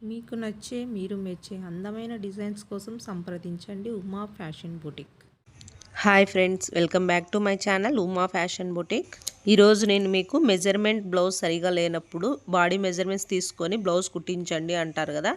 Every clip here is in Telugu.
మీకు నచ్చే మీరు మెచ్చే అందమైన డిజైన్స్ కోసం సంప్రదించండి Uma fashion boutique. Hi friends welcome back to my channel Uma fashion boutique. ఈరోజు నేను మీకు మెజర్మెంట్ బ్లౌజ్ సరిగా లేనప్పుడు బాడీ మెజర్మెంట్స్ తీసుకొని బ్లౌజ్ కుట్టించండి అంటారు కదా.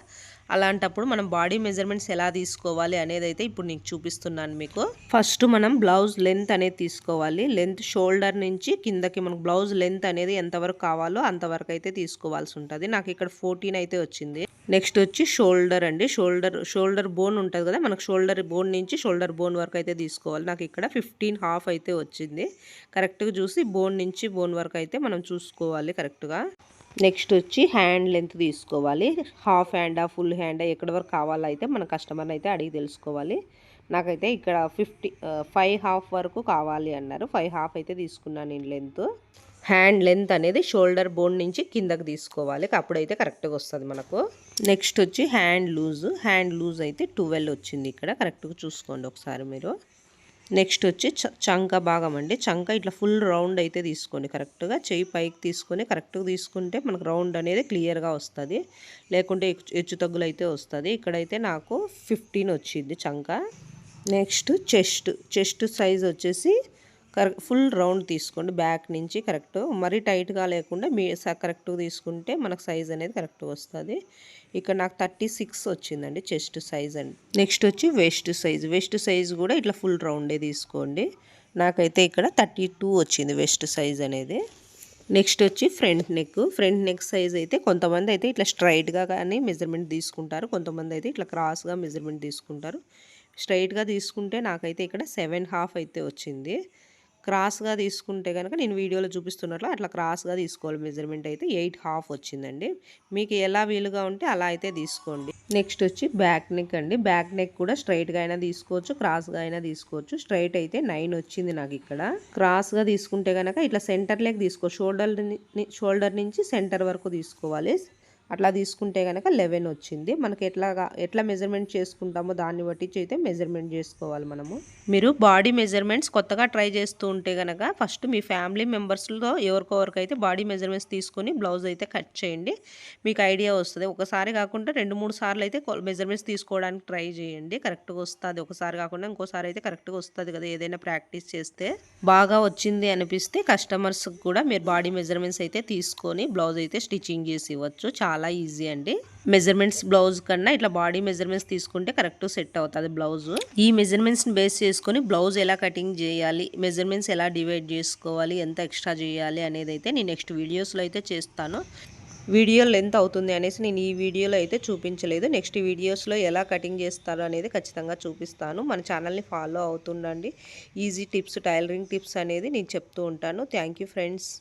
అలాంటప్పుడు మనం బాడీ మెజర్మెంట్స్ ఎలా తీసుకోవాలి అనేది అయితే ఇప్పుడు నీకు చూపిస్తున్నాను మీకు. ఫస్ట్ మనం బ్లౌజ్ లెంత్ అనేది తీసుకోవాలి. లెంత్ షోల్డర్ నుంచి కిందకి మనకు బ్లౌజ్ లెంత్ అనేది ఎంతవరకు కావాలో అంతవరకు అయితే తీసుకోవాల్సి ఉంటుంది. నాకు ఇక్కడ ఫోర్టీన్ అయితే వచ్చింది. నెక్స్ట్ వచ్చి షోల్డర్ అండి. షోల్డర్ షోల్డర్ బోన్ ఉంటుంది కదా మనకు షోల్డర్ బోన్ నుంచి షోల్డర్ బోన్ వరకు అయితే తీసుకోవాలి. నాకు ఇక్కడ ఫిఫ్టీన్ హాఫ్ అయితే వచ్చింది. కరెక్ట్గా చూసి బోన్ నుంచి బోన్ వరకు అయితే మనం చూసుకోవాలి కరెక్ట్గా. నెక్స్ట్ వచ్చి హ్యాండ్ లెంత్ తీసుకోవాలి. హాఫ్ హ్యాండా ఫుల్ హ్యాండా ఎక్కడి వరకు కావాలో అయితే మన కస్టమర్ని అయితే అడిగి తెలుసుకోవాలి. నాకైతే ఇక్కడ ఫిఫ్టీ ఫైవ్ హాఫ్ వరకు కావాలి అన్నారు. ఫైవ్ హాఫ్ అయితే తీసుకున్నాను నేను లెంత్ హ్యాండ్ లెంత్ అనేది షోల్డర్ బోన్ నుంచి కిందకి తీసుకోవాలి. అప్పుడైతే కరెక్ట్గా వస్తుంది మనకు. నెక్స్ట్ వచ్చి హ్యాండ్ లూజ్. హ్యాండ్ లూజ్ అయితే ట్వెల్వ్ వచ్చింది ఇక్కడ. కరెక్ట్గా చూసుకోండి ఒకసారి మీరు. నెక్స్ట్ వచ్చి చంక భాగం అండి. చంక ఇట్లా ఫుల్ రౌండ్ అయితే తీసుకోండి. కరెక్ట్గా చెయ్యి పైకి తీసుకొని కరెక్ట్గా తీసుకుంటే మనకు రౌండ్ అనేది క్లియర్గా వస్తుంది. లేకుంటే హెచ్చు తగ్గులు అయితే వస్తుంది. ఇక్కడైతే నాకు ఫిఫ్టీన్ వచ్చింది చంక. Next chest. చెస్ట్ సైజ్ వచ్చేసి ఫుల్ రౌండ్ తీసుకోండి. బ్యాక్ నుంచి కరెక్ట్. మరీ టైట్గా లేకుండా మీ కరెక్ట్గా తీసుకుంటే మనకు సైజ్ అనేది కరెక్ట్గా వస్తుంది. ఇక్కడ నాకు థర్టీ సిక్స్ వచ్చిందండి చెస్ట్ సైజ్ అండి నెక్స్ట్ వచ్చి వెస్ట్ సైజ్. వెస్ట్ సైజ్ కూడా ఇట్లా ఫుల్ రౌండే తీసుకోండి. నాకైతే ఇక్కడ థర్టీ టూ వచ్చింది వెస్ట్ సైజ్ అనేది. నెక్స్ట్ వచ్చి front neck. Front neck size అయితే కొంతమంది అయితే ఇట్లా స్ట్రైట్గా కానీ మెజర్మెంట్ తీసుకుంటారు. కొంతమంది అయితే ఇట్లా క్రాస్గా మెజర్మెంట్ తీసుకుంటారు. స్ట్రైట్గా తీసుకుంటే నాకైతే ఇక్కడ సెవెన్ హాఫ్ అయితే వచ్చింది. క్రాస్గా తీసుకుంటే కనుక నేను వీడియోలో చూపిస్తున్నట్లు అట్లా క్రాస్గా తీసుకోవాలి మెజర్మెంట్ అయితే ఎయిట్ హాఫ్ వచ్చిందండి. మీకు ఎలా వీలుగా ఉంటే అలా అయితే తీసుకోండి. నెక్స్ట్ వచ్చి బ్యాక్ నెక్ అండి. బ్యాక్ నెక్ కూడా స్ట్రైట్గా అయినా తీసుకోవచ్చు క్రాస్గా అయినా తీసుకోవచ్చు. స్ట్రైట్ అయితే నైన్ వచ్చింది నాకు ఇక్కడ. క్రాస్గా తీసుకుంటే కనుక ఇట్లా సెంటర్ లెగ్ తీసుకో షోల్డర్ షోల్డర్ నుంచి సెంటర్ వరకు తీసుకోవాలి. అట్లా తీసుకుంటే కనుక లెవెన్ వచ్చింది. మనకి ఎట్లా ఎట్లా మెజర్మెంట్ చేసుకుంటామో దాన్ని బట్టి అయితే మెజర్మెంట్ చేసుకోవాలి మనము. మీరు బాడీ మెజర్మెంట్స్ కొత్తగా ట్రై చేస్తూ ఉంటే కనుక ఫస్ట్ మీ ఫ్యామిలీ మెంబర్స్లో ఎవరికొవరికైతే బాడీ మెజర్మెంట్స్ తీసుకొని బ్లౌజ్ అయితే కట్ చేయండి. మీకు ఐడియా వస్తుంది. ఒకసారి కాకుండా రెండు మూడు సార్లు అయితే మెజర్మెంట్స్ తీసుకోవడానికి ట్రై చేయండి. కరెక్ట్గా వస్తుంది. ఒకసారి కాకుండా ఇంకోసారి అయితే కరెక్ట్గా వస్తుంది కదా ఏదైనా ప్రాక్టీస్ చేస్తే. బాగా వచ్చింది అనిపిస్తే కస్టమర్స్కి కూడా మీరు బాడీ మెజర్మెంట్స్ అయితే తీసుకొని బ్లౌజ్ అయితే స్టిచ్చింగ్ చేసి ఇవ్వచ్చు. చాలా చాలా ఈజీ అండి. మెజర్మెంట్స్ బ్లౌజ్ కన్నా ఇట్లా బాడీ మెజర్మెంట్స్ తీసుకుంటే కరెక్ట్ సెట్ అవుతుంది బ్లౌజ్ ఈ మెజర్మెంట్స్ని బేస్ చేసుకొని బ్లౌజ్ ఎలా కటింగ్ చేయాలి మెజర్మెంట్స్ ఎలా డివైడ్ చేసుకోవాలి ఎంత ఎక్స్ట్రా చేయాలి అనేది అయితే నేను నెక్స్ట్ వీడియోస్లో అయితే చేస్తాను. వీడియో లెంత్ అవుతుంది అనేసి నేను ఈ వీడియోలో అయితే చూపించలేదు. నెక్స్ట్ వీడియోస్లో ఎలా కటింగ్ చేస్తారు అనేది ఖచ్చితంగా చూపిస్తాను. మన ఛానల్ని ఫాలో అవుతుండండి. ఈజీ టిప్స్ టైలరింగ్ టిప్స్ అనేది నేను చెప్తూ ఉంటాను. Thank friends